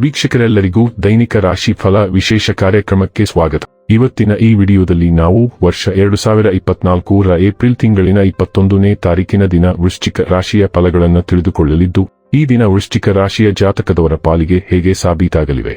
ವೀಕ್ಷಕರೆಲ್ಲರಿಗೂ ದೈನಿಕ ರಾಶಿ ಫಲ ವಿಶೇಷ ಕಾರ್ಯಕ್ರಮಕ್ಕೆ ಸ್ವಾಗತ. ಇವತ್ತಿನ ಈ ವಿಡಿಯೋದಲ್ಲಿ ನಾವು ವರ್ಷ ಎರಡು ಸಾವಿರ ಇಪ್ಪತ್ನಾಲ್ಕರ ಏಪ್ರಿಲ್ ತಿಂಗಳಿನ ಇಪ್ಪತ್ತೊಂದನೇ ತಾರೀಕಿನ ದಿನ ವೃಶ್ಚಿಕ ರಾಶಿಯ ಫಲಗಳನ್ನು ತಿಳಿದುಕೊಳ್ಳಲಿದ್ದು, ಈ ದಿನ ವೃಶ್ಚಿಕ ರಾಶಿಯ ಜಾತಕದವರ ಪಾಲಿಗೆ ಹೇಗೆ ಸಾಬೀತಾಗಲಿವೆ?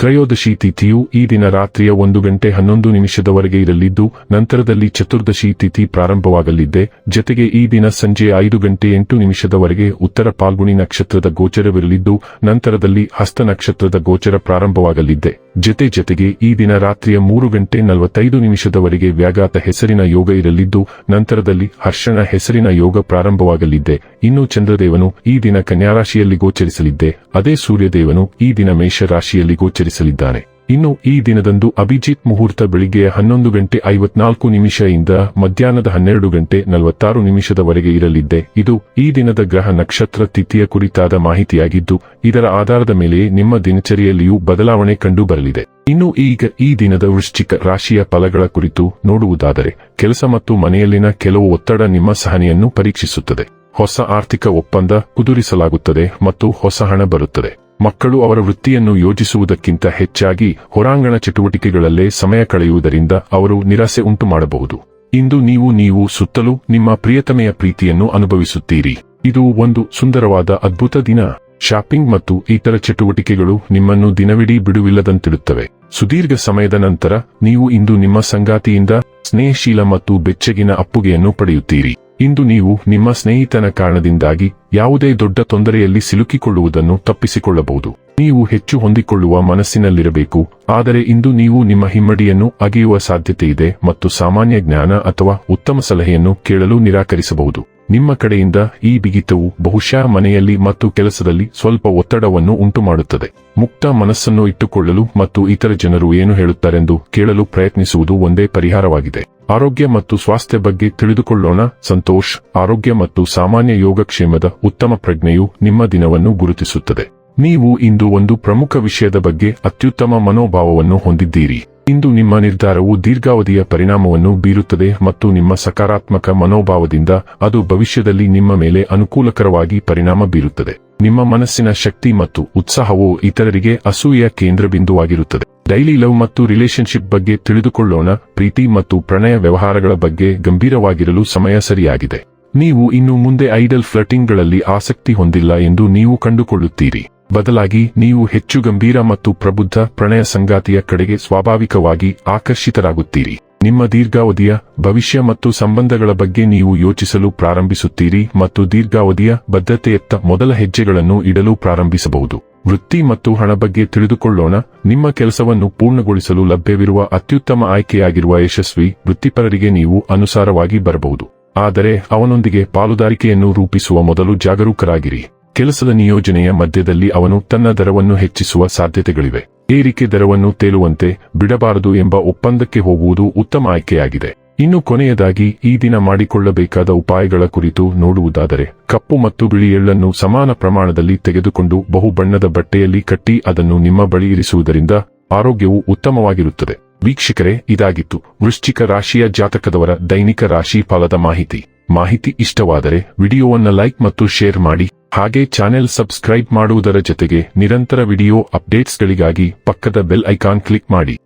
ತ್ರಯೋದಶಿ ತಿಥಿಯು ಈ ದಿನ ರಾತ್ರಿಯ ಒಂದು ಗಂಟೆ ಹನ್ನೊಂದು ನಿಮಿಷದವರೆಗೆ ಇರಲಿದ್ದು, ನಂತರದಲ್ಲಿ ಚತುರ್ದಶಿ ತಿಥಿ ಪ್ರಾರಂಭವಾಗಲಿದೆ. ಜತೆಗೆ ಈ ದಿನ ಸಂಜೆ ಐದು ಗಂಟೆ ಎಂಟು ನಿಮಿಷದವರೆಗೆ ಉತ್ತರ ಪಾಲ್ಗುಣಿ ನಕ್ಷತ್ರದ ಗೋಚರವಿರಲಿದ್ದು, ನಂತರದಲ್ಲಿ ಹಸ್ತ ನಕ್ಷತ್ರದ ಗೋಚರ ಪ್ರಾರಂಭವಾಗಲಿದೆ. ಜತೆ ಜತೆಗೆ ಈ ದಿನ ರಾತ್ರಿಯ ಮೂರು ಗಂಟೆ ನಲವತ್ತೈದು ನಿಮಿಷದವರೆಗೆ ವ್ಯಾಘಾತ ಹೆಸರಿನ ಯೋಗ ಇರಲಿದ್ದು, ನಂತರದಲ್ಲಿ ಹರ್ಷಣ ಹೆಸರಿನ ಯೋಗ ಪ್ರಾರಂಭವಾಗಲಿದ್ದೆ ಇನ್ನು ಚಂದ್ರದೇವನು ಈ ದಿನ ಕನ್ಯಾರಾಶಿಯಲ್ಲಿ ಗೋಚರಿಸಲಿದ್ದೆ. ಅದೇ ಸೂರ್ಯದೇವನು ಈ ದಿನ ಮೇಷರಾಶಿಯಲ್ಲಿ ಗೋಚರಿಸಲಿದ್ದಾನೆ. ಇನ್ನು ಈ ದಿನದಂದು ಅಭಿಜಿತ್ ಮುಹೂರ್ತ ಬೆಳಿಗ್ಗೆ ಹನ್ನೊಂದು ಗಂಟೆ ಐವತ್ನಾಲ್ಕು ಇಂದ ಮಧ್ಯಾಹ್ನದ ಹನ್ನೆರಡು ಗಂಟೆ ನಲವತ್ತಾರು ನಿಮಿಷದವರೆಗೆ ಇರಲಿದ್ದೆ. ಇದು ಈ ದಿನದ ಗ್ರಹ ನಕ್ಷತ್ರ ತಿಥಿಯ ಕುರಿತಾದ ಮಾಹಿತಿಯಾಗಿದ್ದು, ಇದರ ಆಧಾರದ ಮೇಲೆ ನಿಮ್ಮ ದಿನಚರಿಯಲ್ಲಿಯೂ ಬದಲಾವಣೆ ಕಂಡು ಬರಲಿದೆ ಇನ್ನು ಈಗ ಈ ದಿನದ ವೃಶ್ಚಿಕ ರಾಶಿಯ ಫಲಗಳ ಕುರಿತು ನೋಡುವುದಾದರೆ, ಕೆಲಸ ಮತ್ತು ಮನೆಯಲ್ಲಿನ ಕೆಲವು ಒತ್ತಡ ನಿಮ್ಮ ಸಹನೆಯನ್ನು ಪರೀಕ್ಷಿಸುತ್ತದೆ. ಹೊಸ ಆರ್ಥಿಕ ಒಪ್ಪಂದ ಕುದುರಿಸಲಾಗುತ್ತದೆ ಮತ್ತು ಹೊಸ ಹಣ ಬರುತ್ತದೆ. ಮಕ್ಕಳು ಅವರ ವೃತ್ತಿಯನ್ನು ಯೋಜಿಸುವುದಕ್ಕಿಂತ ಹೆಚ್ಚಾಗಿ ಹೊರಾಂಗಣ ಚಟುವಟಿಕೆಗಳಲ್ಲೇ ಸಮಯ ಕಳೆಯುವುದರಿಂದ ಅವರು ನಿರಾಸೆ ಉಂಟು ಮಾಡಬಹುದು ಇಂದು ನೀವು ನೀವು ಸುತ್ತಲೂ ನಿಮ್ಮ ಪ್ರಿಯತಮೆಯ ಪ್ರೀತಿಯನ್ನು ಅನುಭವಿಸುತ್ತೀರಿ. ಇದು ಒಂದು ಸುಂದರವಾದ ಅದ್ಭುತ ದಿನ. ಶಾಪಿಂಗ್ ಮತ್ತು ಇತರ ಚಟುವಟಿಕೆಗಳು ನಿಮ್ಮನ್ನು ದಿನವಿಡೀ ಬಿಡುವಿಲ್ಲದಂತಿಡುತ್ತವೆ. ಸುದೀರ್ಘ ಸಮಯದ ನಂತರ ನೀವು ಇಂದು ನಿಮ್ಮ ಸಂಗಾತಿಯಿಂದ ಸ್ನೇಹಶೀಲ ಮತ್ತು ಬೆಚ್ಚಗಿನ ಅಪ್ಪುಗೆಯನ್ನು ಪಡೆಯುತ್ತೀರಿ. ಇಂದು ನೀವು ನಿಮ್ಮ ಸ್ನೇಹಿತನ ಕಾರಣದಿಂದಾಗಿ ಯಾವುದೇ ದೊಡ್ಡ ತೊಂದರೆಯಲ್ಲಿ ಸಿಲುಕಿಕೊಳ್ಳುವುದನ್ನು ತಪ್ಪಿಸಿಕೊಳ್ಳಬಹುದು. ನೀವು ಹೆಚ್ಚು ಹೊಂದಿಕೊಳ್ಳುವ ಮನಸ್ಸಿನಲ್ಲಿರಬೇಕು, ಆದರೆ ಇಂದು ನೀವು ನಿಮ್ಮ ಹಿಮ್ಮಡಿಯನ್ನು ಅಗೆಯುವ ಸಾಧ್ಯತೆಯಿದೆ ಮತ್ತು ಸಾಮಾನ್ಯ ಜ್ಞಾನ ಅಥವಾ ಉತ್ತಮ ಸಲಹೆಯನ್ನು ಕೇಳಲು ನಿರಾಕರಿಸಬಹುದು. ನಿಮ್ಮ ಕಡೆಯಿಂದ ಈ ಬಿಗಿತವು ಬಹುಶಃ ಮನೆಯಲ್ಲಿ ಮತ್ತು ಕೆಲಸದಲ್ಲಿ ಸ್ವಲ್ಪ ಒತ್ತಡವನ್ನು ಉಂಟುಮಾಡುತ್ತದೆ. ಮುಕ್ತ ಮನಸ್ಸನ್ನು ಇಟ್ಟುಕೊಳ್ಳಲು ಮತ್ತು ಇತರ ಜನರು ಏನು ಹೇಳುತ್ತಾರೆಂದು ಕೇಳಲು ಪ್ರಯತ್ನಿಸುವುದು ಒಂದೇ ಪರಿಹಾರವಾಗಿದೆ. ಆರೋಗ್ಯ ಮತ್ತು ಸ್ವಾಸ್ಥ್ಯ ಬಗ್ಗೆ ತಿಳಿದುಕೊಳ್ಳೋಣ. ಸಂತೋಷ್, ಆರೋಗ್ಯ ಮತ್ತು ಸಾಮಾನ್ಯ ಯೋಗಕ್ಷೇಮದ ಉತ್ತಮ ಪ್ರಜ್ಞೆಯು ನಿಮ್ಮ ದಿನವನ್ನು ಗುರುತಿಸುತ್ತದೆ. ನೀವು ಇಂದು ಒಂದು ಪ್ರಮುಖ ವಿಷಯದ ಬಗ್ಗೆ ಅತ್ಯುತ್ತಮ ಮನೋಭಾವವನ್ನು ಹೊಂದಿದ್ದೀರಿ. ಇಂದು ನಿಮ್ಮ ನಿರ್ಧಾರವು ದೀರ್ಘಾವಧಿಯ ಪರಿಣಾಮವನ್ನು ಬೀರುತ್ತದೆ ಮತ್ತು ನಿಮ್ಮ ಸಕಾರಾತ್ಮಕ ಮನೋಭಾವದಿಂದ ಅದು ಭವಿಷ್ಯದಲ್ಲಿ ನಿಮ್ಮ ಮೇಲೆ ಅನುಕೂಲಕರವಾಗಿ ಪರಿಣಾಮ ಬೀರುತ್ತದೆ. ನಿಮ್ಮ ಮನಸ್ಸಿನ ಶಕ್ತಿ ಮತ್ತು ಉತ್ಸಾಹವು ಇತರರಿಗೆ ಅಸೂಯೆಯ ಕೇಂದ್ರಬಿಂದುವಾಗಿರುತ್ತದೆ. ಡೈಲಿ ಲವ್ ಮತ್ತು ರಿಲೇಶನ್ಶಿಪ್ ಬಗ್ಗೆ ತಿಳಿದುಕೊಳ್ಳೋಣ, ಪ್ರೀತಿ ಮತ್ತು ಪ್ರಣಯ ವ್ಯವಹಾರಗಳ ಬಗ್ಗೆ ಗಂಭೀರವಾಗಿರಲು ಸಮಯ ಸರಿಯಾಗಿದೆ. ನೀವು ಇನ್ನು ಮುಂದೆ ಐಡಲ್ ಫ್ಲಟಿಂಗ್ಗಳಲ್ಲಿ ಆಸಕ್ತಿ ಹೊಂದಿಲ್ಲ ಎಂದು ನೀವು ಕಂಡುಕೊಳ್ಳುತ್ತೀರಿ. ಬದಲಾಗಿ, ನೀವು ಹೆಚ್ಚು ಗಂಭೀರ ಮತ್ತು ಪ್ರಬುದ್ಧ ಪ್ರಣಯ ಸಂಗಾತಿಯ ಕಡೆಗೆ ಸ್ವಾಭಾವಿಕವಾಗಿ ಆಕರ್ಷಿತರಾಗುತ್ತೀರಿ. ನಿಮ್ಮ ದೀರ್ಘಾವಧಿಯ, ಭವಿಷ್ಯ ಮತ್ತು ಸಂಬಂಧಗಳ ಬಗ್ಗೆ ನೀವು ಯೋಚಿಸಲು ಪ್ರಾರಂಭಿಸುತ್ತೀರಿ ಮತ್ತು ದೀರ್ಘಾವಧಿಯ ಬದ್ಧತೆಯತ್ತ ಮೊದಲ ಹೆಜ್ಜೆಗಳನ್ನು ಇಡಲು ಪ್ರಾರಂಭಿಸಬಹುದು. ವೃತ್ತಿ ಮತ್ತು ಹಣ ಬಗ್ಗೆ ತಿಳಿದುಕೊಳ್ಳೋಣ. ನಿಮ್ಮ ಕೆಲಸವನ್ನು ಪೂರ್ಣಗೊಳಿಸಲು ಲಭ್ಯವಿರುವ ಅತ್ಯುತ್ತಮ ಆಯ್ಕೆಯಾಗಿರುವ ಯಶಸ್ವಿ ವೃತ್ತಿಪರರಿಗೆ ನೀವು ಅನುಸಾರವಾಗಿ ಬರಬಹುದು. ಆದರೆ ಅವನೊಂದಿಗೆ ಪಾಲುದಾರಿಕೆಯನ್ನು ರೂಪಿಸುವ ಮೊದಲು ಜಾಗರೂಕರಾಗಿರಿ. ಕೆಲಸದ ನಿಯೋಜನೆಯ ಮಧ್ಯದಲ್ಲಿ ಅವನು ತನ್ನ ದರವನ್ನು ಹೆಚ್ಚಿಸುವ ಸಾಧ್ಯತೆಗಳಿವೆ. ಏರಿಕೆ ದರವನ್ನು ತೇಲುವಂತೆ ಬಿಡಬಾರದು ಎಂಬ ಒಪ್ಪಂದಕ್ಕೆ ಹೋಗುವುದು ಉತ್ತಮ ಆಯ್ಕೆಯಾಗಿದೆ. ಇನ್ನು ಕೊನೆಯದಾಗಿ ಈ ದಿನ ಮಾಡಿಕೊಳ್ಳಬೇಕಾದ ಉಪಾಯಗಳ ಕುರಿತು ನೋಡುವುದಾದರೆ, ಕಪ್ಪು ಮತ್ತು ಬಿಳಿ ಎಳ್ಳನ್ನು ಸಮಾನ ಪ್ರಮಾಣದಲ್ಲಿ ತೆಗೆದುಕೊಂಡು ಬಹು ಬಣ್ಣದ ಬಟ್ಟೆಯಲ್ಲಿ ಕಟ್ಟಿ ಅದನ್ನು ನಿಮ್ಮ ಬಳಿ ಇರಿಸುವುದರಿಂದ ಆರೋಗ್ಯವು ಉತ್ತಮವಾಗಿರುತ್ತದೆ. ವೀಕ್ಷಕರೇ, ಇದಾಗಿತ್ತು ವೃಶ್ಚಿಕ ರಾಶಿಯ ಜಾತಕದವರ ದೈನಿಕ ರಾಶಿ ಫಲದ ಮಾಹಿತಿ. ಮಾಹಿತಿ ಇಷ್ಟವಾದರೆ ವಿಡಿಯೋವನ್ನ ಲೈಕ್ ಮತ್ತು ಶೇರ್ ಮಾಡಿ, ಹಾಗೆ ಚಾನೆಲ್ ಸಬ್ಸ್ಕ್ರೈಬ್ ಮಾಡುವುದರ ಜೊತೆಗೆ ನಿರಂತರ ವಿಡಿಯೋ ಅಪ್ಡೇಟ್ಸ್ಗಳಿಗಾಗಿ ಪಕ್ಕದ ಬೆಲ್ ಐಕಾನ್ ಕ್ಲಿಕ್ ಮಾಡಿ.